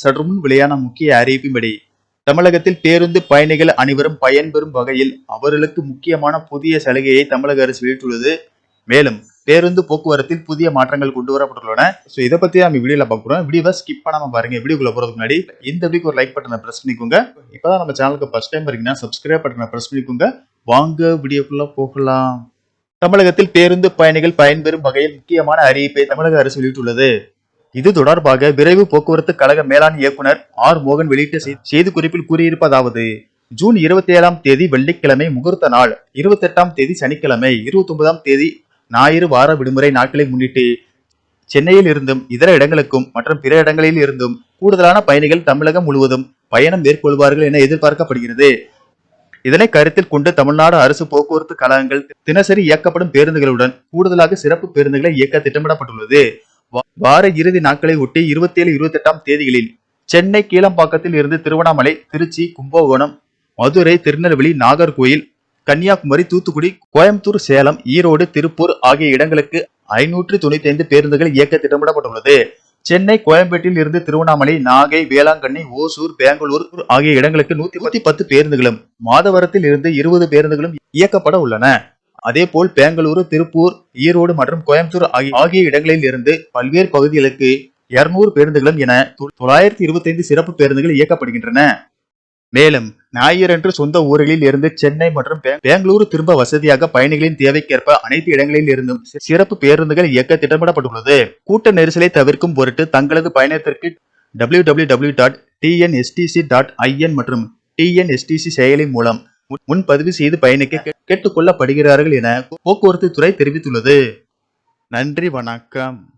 சற்றுமுன் வெளியான முக்கிய அறிவிப்பின்படி தமிழகத்தில் பேருந்து பயணிகள் அனைவரும் பயன்பெறும் வகையில் அவர்களுக்கு முக்கியமான புதிய சலுகையை தமிழக அரசு வெளியிட்டுள்ளது. மேலும் பேருந்து போக்குவரத்தில் புதிய மாற்றங்கள் கொண்டு வரப்பட்டுள்ளன. ஸோ இதை பத்தி நம்ம வீடியோல பார்க்குறோம் வீடியோவை ஸ்கிப் பண்ணாம பாருங்க. வீடியோக்குள்ள போறதுக்கு முன்னாடி இந்த வீடியோக்கு ஒரு லைக் பட்டனை பிரஸ் பண்ணிக்கோங்க. இப்பதான் நம்ம சேனலுக்கு ஃபர்ஸ்ட் டைம் வரீங்கன்னா சப்ஸ்கிரைப் பட்டனை பிரஸ் பண்ணிக்கோங்க. வாங்க வீடியோக்குள்ள போகலாம். தமிழகத்தில் பேருந்து பயணிகள் பயன்பெறும் வகையில் முக்கியமான அறிவிப்பை தமிழக அரசு வெளியிட்டுள்ளது. இது தொடர்பாக விரைவு போக்குவரத்து கழக மேலாண் இயக்குனர் ஆர் மோகன் வெளியிட்ட செய்திக்குறிப்பில் கூறியிருப்பதாவது ஜூன் இருபத்தி ஏழாம் தேதி வெள்ளிக்கிழமை முகூர்த்த நாள் இருபத்தி எட்டாம் தேதி சனிக்கிழமை இருபத்தி ஒன்பதாம் தேதி ஞாயிறு வார விடுமுறை நாட்களை முன்னிட்டு சென்னையில் இருந்தும் இதர இடங்களுக்கும் மற்றும் பிற இடங்களில் இருந்தும் கூடுதலான பயணிகள் தமிழகம் முழுவதும் பயணம் மேற்கொள்வார்கள் என எதிர்பார்க்கப்படுகிறது. இதனை கருத்தில் கொண்டு தமிழ்நாடு அரசு போக்குவரத்து கழகங்கள் தினசரி இயக்கப்படும் பேருந்துகளுடன் கூடுதலாக சிறப்பு பேருந்துகளை இயக்க திட்டமிடப்பட்டுள்ளது. வார இறுதி நாட்களை ஒட்டி இருபத்தி ஏழு இருபத்தி எட்டாம் தேதிகளில் சென்னை கீழம்பாக்கத்தில் இருந்து திருவண்ணாமலை திருச்சி கும்பகோணம் மதுரை திருநெல்வேலி நாகர்கோயில் கன்னியாகுமரி தூத்துக்குடி கோயம்புத்தூர் சேலம் ஈரோடு திருப்பூர் ஆகிய இடங்களுக்கு ஐநூற்று தொண்ணூத்தி ஐந்து பேருந்துகள் இயக்க திட்டமிடப்பட்டுள்ளது. சென்னை கோயம்பேட்டில் இருந்து திருவண்ணாமலை நாகை வேளாங்கண்ணி ஓசூர் பெங்களூர் ஆகிய இடங்களுக்கு நூத்தி நூத்தி பத்து பேருந்துகளும் மாதவரத்தில் இருந்து இருபது பேருந்துகளும் இயக்கப்பட உள்ளன. அதேபோல் பெங்களூரு திருப்பூர் ஈரோடு மற்றும் கோயம்புத்தூர் ஆகிய இடங்களில் இருந்து பல்வேறு பகுதிகளுக்கு இருநூறு பேருந்துகளும் என தொள்ளாயிரத்தி இருபத்தி ஐந்து சிறப்பு பேருந்துகள் இயக்கப்படுகின்றன. மேலும் ஞாயிறன்று சொந்த ஊர்களில் இருந்து சென்னை மற்றும் பெ- பெங்களூரு திரும்ப வசதியாக பயணிகளின் தேவைக்கேற்ப அனைத்து இடங்களில் இருந்தும் சிறப்பு பேருந்துகள் இயக்க திட்டமிடப்பட்டுள்ளது. கூட்ட நெரிசலை தவிர்க்கும் பொருட்டு தங்களது பயணத்திற்கு W W W dot TNSTC dot I N மற்றும் டிஎன்எஸ்டிசி செயலி மூலம் முன்பதிவு செய்து பயணிக்க கேட்டுக்கொள்ளப்படுகிறார்கள் என போக்குவரத்து துறை தெரிவித்துள்ளது. நன்றி வணக்கம்.